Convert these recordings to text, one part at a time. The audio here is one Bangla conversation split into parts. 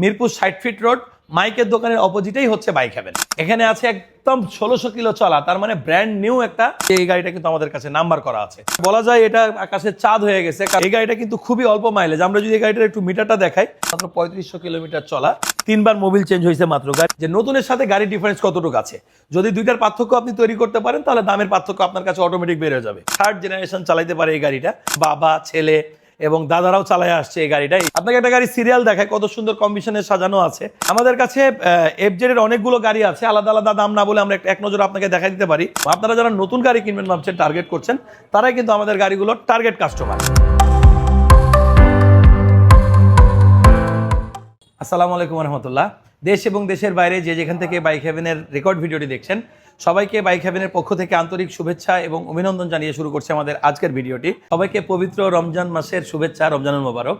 মিরপুর ষাট ফিট রোড, মাইকের দোকানের অপোজিটেই হচ্ছে বাইক হ্যাভেন এখানে আছে একদম ষোলোশো কিলো চলা, তার মানে ব্র্যান্ড নিউ একটা। এই গাড়িটা কিন্তু আমাদের কাছে নাম্বার করা আছে। বলা যায় এটা আকাশে চাঁদ হয়ে গেছে এই গাড়িটা কিন্তু খুবই অল্প মাইলেজ আমরা যদি এই গাড়িটার একটু মিটারটা দেখাই, মাত্র পঁয়ত্রিশশো কিলোমিটার চলা। তিনবার মোবিল চেঞ্জ হয়েছে মাত্র। গাড়ি যে নতুনের সাথে গাড়ি ডিফারেন্স কতটুকু আছে? যদি দুইটার পার্থক্য আপনি তৈরি করতে পারেন, তাহলে দামের পার্থক্য আপনার কাছে অটোমেটিক বেড়ে যাবে। থার্ড জেনারেশন চালাইতে পারে এই গাড়িটা। বাবা, ছেলে এবং দাদারাও চালায় আসছে এই গাড়িটা। আপনাকে একটা গাড়ি সিরিয়াল দেখায় কত সুন্দর কম্বিশনে সাজানো আছে। আমাদের কাছে এফজেড এর অনেকগুলো গাড়ি আছে, আলাদা আলাদা দাম না বলে আমরা এক নজর আপনাকে দেখা দিতে পারি। আপনারা যারা নতুন গাড়ি কিনবেন ভাবছেন টার্গেট করছেন, তারাই কিন্তু আমাদের গাড়িগুলোর টার্গেট কাস্টমার আসসালামু আলাইকুম রহমতুল্লাহ। দেশ এবং দেশের বাইরে যে যেখান থেকে বাইক হেভেনের রেকর্ড ভিডিওটি দেখছেন সবাইকে বাইক হেভেনের পক্ষ থেকে আন্তরিক শুভেচ্ছা এবং অভিনন্দন জানিয়ে শুরু করছে আমাদের আজকের ভিডিওটি। সবাইকে পবিত্র রমজান মাসের শুভেচ্ছা, রমজানুল মোবারক।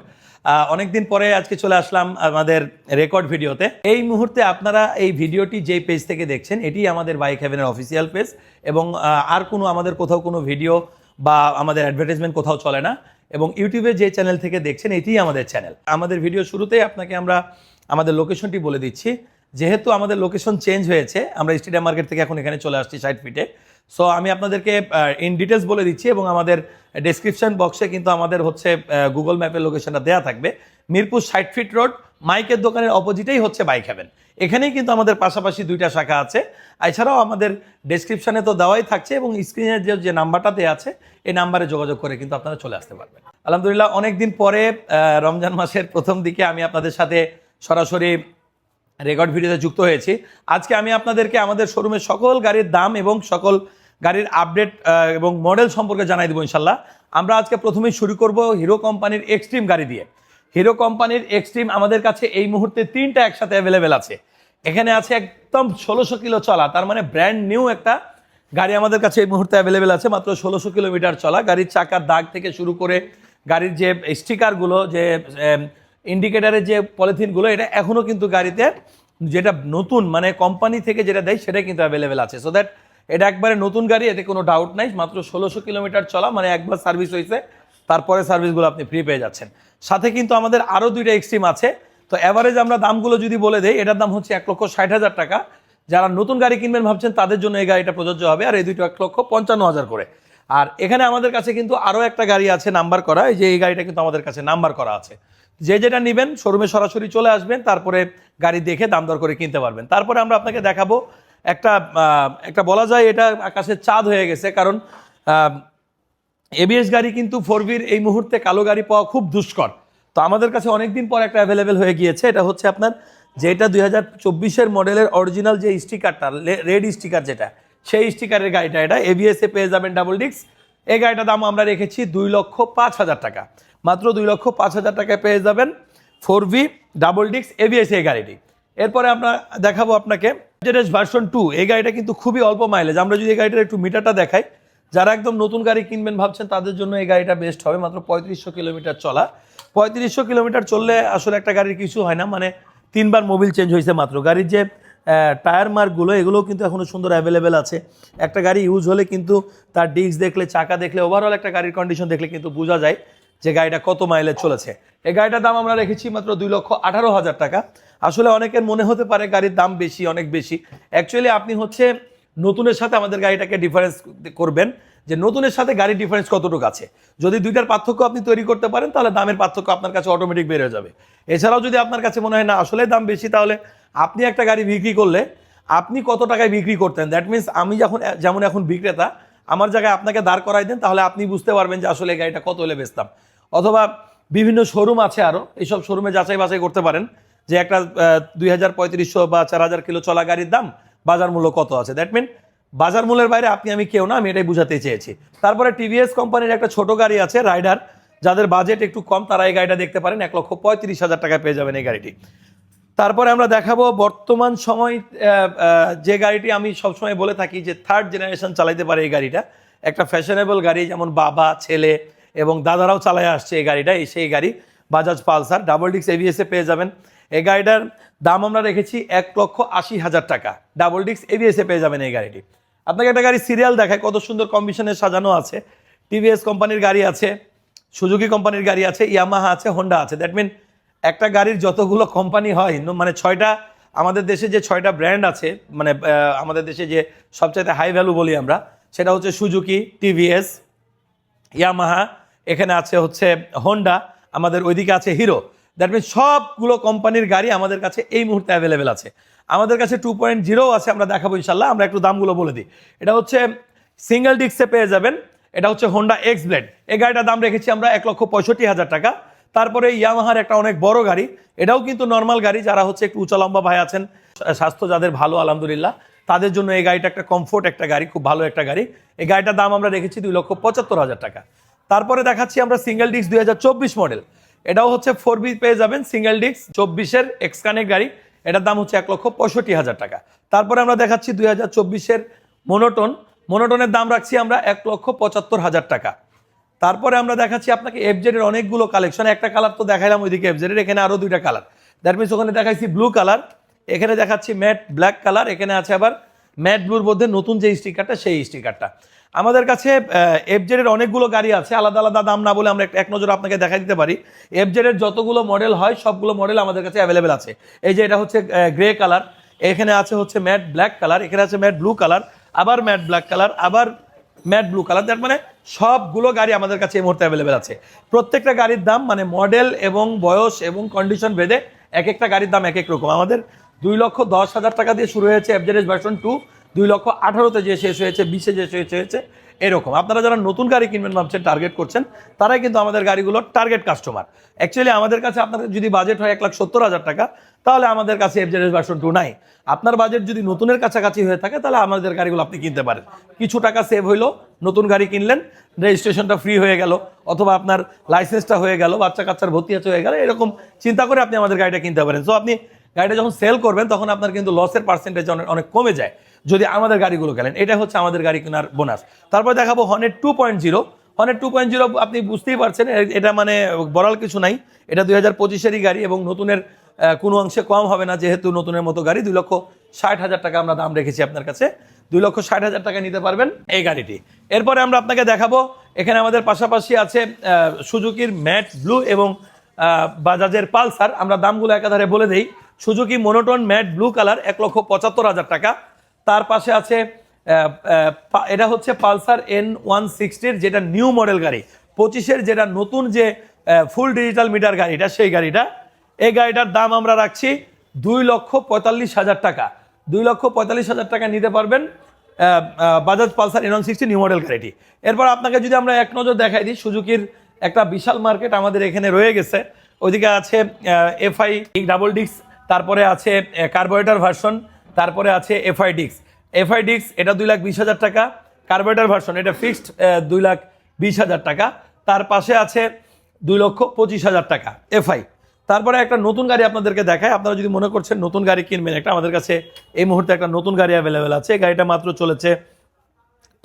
অনেকদিন পরে আজকে চলে আসলাম আমাদের রেকর্ড ভিডিওতে। এই মুহূর্তে আপনারা এই ভিডিওটি যেই পেজ থেকে দেখছেন, এটি আমাদের বাইক হেভেনের অফিসিয়াল পেজ এবং আর কোনো আমাদের কোথাও কোনো ভিডিও বা আমাদের অ্যাডভার্টাইজমেন্ট কোথাও চলে না এবং ইউটিউবে যে চ্যানেল থেকে দেখছেন, এটিই আমাদের চ্যানেল আমাদের ভিডিও শুরুতেই আপনাকে আমরা আমাদের লোকেশনটি বলে দিচ্ছি। যেহেতু আমাদের লোকেশন চেঞ্জ হয়েছে, আমরা স্টেডিয়াম মার্কেট থেকে এখন এখানে চলে আসছি ষাট ফিটে সো আমি আপনাদেরকে ইন ডিটেলস বলে দিচ্ছি এবং আমাদের ডেসক্রিপশন বক্সে কিন্তু আমাদের হচ্ছে গুগল ম্যাপের লোকেশনটা দেওয়া থাকবে। মিরপুর ষাট ফিট রোড মাইকের দোকানের অপোজিটেই হচ্ছে বাইক হ্যাভেন এখানেই কিন্তু আমাদের পাশাপাশি দুইটা শাখা আছে। এছাড়াও আমাদের ডেসক্রিপশনে তো দেওয়াই থাকছে এবং স্ক্রিনের যে যে নাম্বারটা দেওয়া আছে, এই নাম্বারে যোগাযোগ করে কিন্তু আপনারা চলে আসতে পারবেন। আলহামদুলিল্লাহ অনেক দিন পরে রমজান মাসের প্রথম দিকে আমি আপনাদের সাথে সরাসরি রেকর্ড ভিডিওতে যুক্ত হয়েছি। আজকে আমি আপনাদেরকে আমাদের শোরুমের সকল গাড়ির দাম এবং সকল গাড়ির আপডেট এবং মডেল সম্পর্কে জানাই দেবো ইনশাল্লাহ। আমরা আজকে প্রথমেই শুরু করব হিরো কোম্পানির এক্সট্রিম গাড়ি দিয়ে। হিরো কোম্পানির এক্সট্রিম আমাদের কাছে এই মুহূর্তে তিনটা একসাথে অ্যাভেলেবেল আছে। এখানে আছে একদম ষোলোশো কিলো চলা, তার মানে ব্র্যান্ড নিউ একটা গাড়ি আমাদের কাছে এই মুহূর্তে অ্যাভেলেবেল আছে, মাত্র ষোলোশো কিলোমিটার চলা। গাড়ির চাকার দাগ থেকে শুরু করে গাড়ির যে স্টিকারগুলো যে ইন্ডিকেটারের যে পলিথিনগুলো, এটা এখনও কিন্তু গাড়িতে যেটা নতুন মানে কোম্পানি থেকে যেটা দেয়, সেটাই কিন্তু অ্যাভেলেবেল আছে। সো দ্যাট এটা একবারে নতুন গাড়ি, এতে কোনো ডাউট নাই। মাত্র ষোলোশো কিলোমিটার চলা মানে একবার সার্ভিস হয়েছে, তারপরে সার্ভিসগুলো আপনি ফ্রি পেয়ে যাচ্ছেন। সাথে কিন্তু আমাদের আরও দুইটা এক্সট্রিম আছে। তো অ্যাভারেজ আমরা দামগুলো যদি বলে দেই, এটার দাম হচ্ছে এক লক্ষ ষাট হাজার টাকা। যারা নতুন গাড়ি কিনবেন ভাবছেন, তাদের জন্য এই গাড়িটা প্রযোজ্য হবে, আর এই দুইটা এক লক্ষ পঞ্চান্ন হাজার করে। আর এখানে আমাদের কাছে কিন্তু আরও একটা গাড়ি আছে, নাম্বার করা। এই যে এই গাড়িটা কিন্তু আমাদের কাছে নাম্বার করা আছে। যে যেটা নেবেন, শোরুমে সরাসরি চলে আসবেন, তারপরে গাড়ি দেখে দাম দর করে কিনতে পারবেন। তারপরে আমরা আপনাকে দেখাবো একটা একটা বলা যায় এটা আকাশের চাঁদ হয়ে গেছে, কারণ এবিএস গাড়ি কিন্তু ফোর এই মুহূর্তে কালো গাড়ি পাওয়া খুব দুষ্কর। তো আমাদের কাছে অনেকদিন পর একটা অ্যাভেলেবেল হয়ে গিয়েছে, এটা হচ্ছে আপনার যেটা দুই হাজার চব্বিশের মডেলের অরিজিনাল যে স্টিকারটা রেড স্টিকার যেটা, সেই স্টিকারের গাড়িটা, এটা এবিএসে পেয়ে যাবেন ডাবল ডিক্স এই গাড়িটার দাম আমরা রেখেছি দুই লক্ষ পাঁচ হাজার টাকা। মাত্র দুই লক্ষ পাঁচ হাজার টাকায় পেয়ে যাবেন ফোর ভি, ডাবল ডিক্স এবিএস এই গাড়িটি। এরপরে আমরা দেখাবো আপনাকে জেডএস ভার্সন টু এই গাড়িটা কিন্তু খুবই অল্প মাইলেজ আমরা যদি এই গাড়িটার একটু মিটারটা দেখাই, যারা একদম নতুন গাড়ি কিনবেন ভাবছেন, তাদের জন্য এই গাড়িটা বেস্ট হবে। মাত্র পঁয়ত্রিশশো কিলোমিটার চলা। পঁয়ত্রিশশো কিলোমিটার চললে আসলে একটা গাড়ির কিছু হয় না। মানে তিনবার মোবিল চেঞ্জ হয়েছে মাত্র। গাড়ির যে টায়ার মার্কগুলো, এগুলোও কিন্তু এখনও সুন্দর অ্যাভেলেবেল আছে। একটা গাড়ি ইউজ হলে কিন্তু তার ডিস্ক দেখলে, চাকা দেখলে ওভারঅল একটা গাড়ির কন্ডিশন দেখলে কিন্তু বোঝা যায় যে গাড়িটা কত মাইলেজ চলেছে। এই গাড়িটার দাম আমরা রেখেছি মাত্র দুই লক্ষ আঠারো হাজার টাকা। আসলে অনেকের মনে হতে পারে গাড়ির দাম বেশি, অনেক বেশি। অ্যাকচুয়ালি আপনি হচ্ছে নতুনের সাথে আমাদের গাড়িটাকে ডিফারেন্স করবেন। যে নতুনের সাথে গাড়ির ডিফারেন্স কতটুকু আছে। যদি দুইটার পার্থক্য আপনি তৈরি করতে পারেন, তাহলে দামের পার্থক্য আপনার কাছে অটোমেটিক বেড়ে যাবে। এছাড়াও যদি আপনার কাছে মনে হয়, না আসলে দাম বেশি, তাহলে আপনি একটা গাড়ি বিক্রি করলে আপনি কত টাকায় বিক্রি করতেন? দ্যাট মিনস আমি যখন, যেমন এখন বিক্রেতা, আমার জায়গায় আপনাকে দাঁড় করাই দেন, তাহলে আপনি বুঝতে পারবেন যে আসলে গাড়িটা কত হলে বেচতাম। অথবা বিভিন্ন শোরুম আছে আরও এইসব শোরুমে যাচাই বাছাই করতে পারেন যে একটা দুই হাজার পঁয়ত্রিশশো বা চার হাজার কিলো চলা গাড়ির দাম বাজার মূল্য কত আছে। দ্যাট মিন বাজার মূল্যের বাইরে আপনি, আমি কেউ না, আমি এটাই বুঝাতে চেয়েছি। তারপরে টিভিএস কোম্পানির একটা ছোট গাড়ি আছে, রাইডার, যাদের বাজেট একটু কম, তারা এই গাড়িটা দেখতে পারেন, এক লক্ষ পঁয়ত্রিশ হাজার টাকা পেয়ে যাবেন এই গাড়িটি। তারপরে আমরা দেখাবো বর্তমান সময় যে গাড়িটি আমি সবসময় বলে থাকি যে থার্ড জেনারেশন চালাইতে পারে এই গাড়িটা। একটা ফ্যাশনেবল গাড়ি, যেমন বাবা, ছেলে এবং দাদারাও চালায় আসছে এই গাড়িটা, এই সেই গাড়ি বাজাজ পালসার ডাবল ডিক্স এবিএসে পেয়ে যাবেন। এই গাড়িটার দাম আমরা রেখেছি এক লক্ষ আশি হাজার টাকা। ডাবল ডিক্স এবিএসে পেয়ে যাবেন এই গাড়িটি। আপনাকে একটা গাড়ি সিরিয়াল দেখায়, কত সুন্দর কম্বিশনে সাজানো আছে। টিভিএস কোম্পানির গাড়ি আছে সুজুকি কোম্পানির গাড়ি আছে ইয়ামাহা আছে হোন্ডা আছে। দ্যাট মিন একটা গাড়ির যতগুলো কোম্পানি হয় মানে ছয়টা, আমাদের দেশে যে ছয়টা ব্র্যান্ড আছে মানে আমাদের দেশে যে সবচাইতে হাই ভ্যালু বলি আমরা, সেটা হচ্ছে সুজুকি টিভিএস ইয়ামাহা এখানে আছে হচ্ছে হোন্ডা আমাদের ওইদিকে আছে হিরো দ্যাট মিন সবগুলো কোম্পানির গাড়ি আমাদের কাছে এই মুহূর্তে অ্যাভেলেবেল আছে। আমাদের কাছে টু পয়েন্ট জিরো আছে, আমরা দেখাবো ইনশাল্লাহ আমরা একটু দামগুলো বলে দিই। এটা হচ্ছে সিঙ্গেল ডিস্কে পেয়ে যাবেন, এটা হচ্ছে হোন্ডা এক্স ব্লেড এই গাড়িটার দাম রেখেছি আমরা এক লক্ষ পঁয়ষট্টি হাজার টাকা। তারপরে ইয়ামাহার একটা অনেক বড় গাড়ি, এটাও কিন্তু নর্মাল গাড়ি, যারা হচ্ছে একটু উঁচা লম্বা ভাই আছেন, স্বাস্থ্য যাদের ভালো, আলহামদুলিল্লাহ, তাদের জন্য এই গাড়িটা একটা কমফোর্ট একটা গাড়ি, খুব ভালো একটা গাড়ি। এই গাড়িটার দাম আমরা রেখেছি দুই লক্ষ পঁচাত্তর হাজার টাকা। তারপরে দেখাচ্ছি আমরা সিঙ্গেল ডিস্ক দুই হাজার চব্বিশ মডেল এটাও হচ্ছে ফোর বি পেয়ে যাবেন সিঙ্গেল ডিস্ক চব্বিশের এক্সকানেক্ট গাড়ি। এটার দাম হচ্ছে এক লক্ষ পঁয়ষট্টি হাজার টাকা। তারপরে আমরা দেখাচ্ছি দুই হাজার চব্বিশের মোনোটন মোনোটনের দাম রাখছি আমরা এক লক্ষ পঁচাত্তর হাজার টাকা। তারপরে আমরা দেখাচ্ছি আপনাকে এফজেড এর অনেকগুলো কালেকশন একটা কালার তো দেখাইলাম, ওইদিকে এফজেড এর, এখানে আরও দুইটা কালার দ্যাট মিনস ওখানে দেখাচ্ছি ব্লু কালার এখানে দেখাচ্ছি ম্যাট ব্ল্যাক কালার এখানে আছে আবার ম্যাট ব্লুর মধ্যে নতুন যে স্টিকারটা সেই স্টিকারটা আমাদের কাছে এফজেড এর অনেকগুলো গাড়ি আছে, আলাদা আলাদা দাম না বলে আমরা এক নজর আপনাকে দেখা দিতে পারি। এফজেড এর যতগুলো মডেল হয়, সবগুলো মডেল আমাদের কাছে অ্যাভেলেবেল আছে। এই যে এটা হচ্ছে গ্রে কালার এখানে আছে হচ্ছে ম্যাট ব্ল্যাক কালার এখানে আছে ম্যাট ব্লু কালার আবার ম্যাট ব্ল্যাক কালার আবার ম্যাট ব্লু কালার তার মানে সবগুলো গাড়ি আমাদের কাছে এই মুহূর্তে অ্যাভেলেবেল আছে। প্রত্যেকটা গাড়ির দাম মানে মডেল এবং বয়স এবং কন্ডিশন ভেদে এক একটা গাড়ির দাম এক এক রকম। আমাদের দুই লক্ষ দশ হাজার টাকা দিয়ে শুরু হয়েছে এফজেডএস ভার্সন টু দুই লক্ষ আঠারোতে যে শেষ হয়েছে, বিশে যে শেষ হয়েছে, এরকম। আপনারা যারা নতুন গাড়ি কিনবেন ভাবছেন টার্গেট করছেন, তারাই কিন্তু আমাদের গাড়িগুলোর টার্গেট কাস্টমার অ্যাকচুয়ালি আমাদের কাছে আপনাদের যদি বাজেট হয় এক লাখ সত্তর হাজার টাকা, তাহলে আমাদের কাছে এফজেডএস ভার্সন টু নাই। আপনার বাজেট যদি নতুনের কাছাকাছি হয়ে থাকে, তাহলে আমাদের গাড়িগুলো আপনি কিনতে পারেন। কিছু টাকা সেভ হইল, নতুন গাড়ি কিনলেন, রেজিস্ট্রেশনটা ফ্রি হয়ে গেল, অথবা আপনার লাইসেন্সটা হয়ে গেল বাচ্চা কাচ্চার ভর্তি আছে হয়ে গেল, এরকম চিন্তা করে আপনি আমাদের গাড়িটা কিনতে পারেন। সো আপনি গাড়িটা যখন সেল করবেন, তখন আপনার কিন্তু লসের পার্সেন্টেজ অনেক কমে যায় যদি আমাদের গাড়িগুলো কেনেন। এটা হচ্ছে আমাদের গাড়ি কেনার বোনাস তারপর দেখাবো হনের টু পয়েন্ট জিরো হনের টু পয়েন্ট জিরো আপনি বুঝতেই পারছেন এটা মানে বলার কিছু নাই। এটা দুই হাজার পঁচিশেরই গাড়ি এবং নতুনের কোনো অংশে কম হবে না, যেহেতু নতুনের মতো গাড়ি। দুই লক্ষ ষাট হাজার টাকা আমরা দাম রেখেছি আপনার কাছে। দুই লক্ষ ষাট হাজার টাকা নিতে পারবেন এই গাড়িটি। এরপরে আমরা আপনাকে দেখাবো, এখানে আমাদের পাশাপাশি আছে সুজুকির ম্যাট ব্লু এবং বাজাজের পালসার। আমরা দামগুলো একাধারে বলে দেই। Suzuki monotone matte blue colour, এক লক্ষ পঁচাত্তর হাজার টাকা। তার পাশে আছে এটা হচ্ছে পালসার এন ওয়ান সিক্সটির যেটা নিউ মডেল গাড়ি। পঁচিশের যেটা নতুন যে ফুল ডিজিটাল মিটার গাড়িটা সেই গাড়িটা। এই গাড়িটার দাম আমরা রাখছি দুই লক্ষ পঁয়তাল্লিশ হাজার টাকা। দুই লক্ষ পঁয়তাল্লিশ হাজার টাকা নিতে পারবেন Bajaj Pulsar N one sixty new model গাড়িটি। এরপর আপনাকে যদি আমরা এক নজর দেখাই দিই, সুজুকির একটা বিশাল মার্কেট আমাদের এখানে রয়ে গেছে। ওইদিকে আছে এফআই ডাবল ডিক্স তারপরে আছে কার্বোরেটর ভার্সন তারপরে আছে এফআই ডিক্স এফআই ডিক্স এটা দুই লাখ বিশ হাজার টাকা। কার্বোরেটর ভার্সন এটা ফিক্সড দুই লাখ বিশ হাজার টাকা। তার পাশে আছে দুই লক্ষ পঁচিশ হাজার টাকা এফআই তারপরে একটা নতুন গাড়ি আপনাদেরকে দেখায় আপনারা যদি মনে করছেন নতুন গাড়ি কিনবেন, একটা আমাদের কাছে এই মুহূর্তে একটা নতুন গাড়ি অ্যাভেলেবেল আছে। গাড়িটা মাত্র চলেছে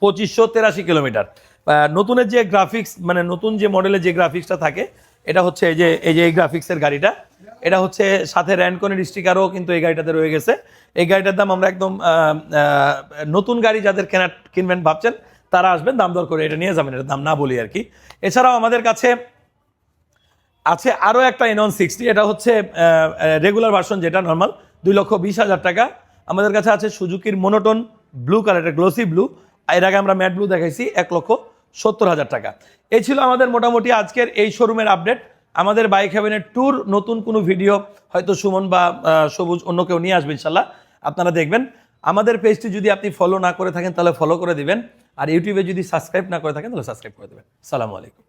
পঁচিশশো তেরাশি কিলোমিটার। নতুনের যে গ্রাফিক্স মানে নতুন যে মডেলের যে গ্রাফিক্সটা থাকে, এটা হচ্ছে এই যে এই যে এই গ্রাফিক্সের গাড়িটা। এটা হচ্ছে সাথে র্যান্ডকনের স্টিকারও কিন্তু এই গাড়িটাতে রয়ে গেছে। এই গাড়িটার দাম আমরা একদম নতুন গাড়ি যাদের কেনা, কিনবেন ভাবছেন, তারা আসবেন, দাম দর করে এটা নিয়ে যাবেন, এটার দাম না বলি আর কি। এছাড়াও আমাদের কাছে আছে আরও একটা এনন সিক্সটি এটা হচ্ছে রেগুলার ভার্সন যেটা নর্মাল দুই লক্ষ বিশ হাজার টাকা। আমাদের কাছে আছে সুজুকির মোনোটন ব্লু কালার এটা গ্লোসি ব্লু এর আগে আমরা ম্যাট ব্লু দেখাইছি, এক লক্ষ সত্তর হাজার টাকা। এই ছিল আমাদের মোটামুটি আজকের এই শোরুমের আপডেট আমাদের বাইক হ্যাভেনের ট্যুর, নতুন কোনো ভিডিও, হয়তো সুমন বা সবুজ অন্য কেউ নিয়ে আসবে ইনশাল্লাহ। আপনারা দেখবেন। আমাদের পেজটি যদি আপনি ফলো না করে থাকেন, তাহলে ফলো করে দিবেন। আর ইউটিউবে যদি সাবস্ক্রাইব না করে থাকেন, তাহলে সাবস্ক্রাইব করে দেবেন। সালামু আলাইকুম।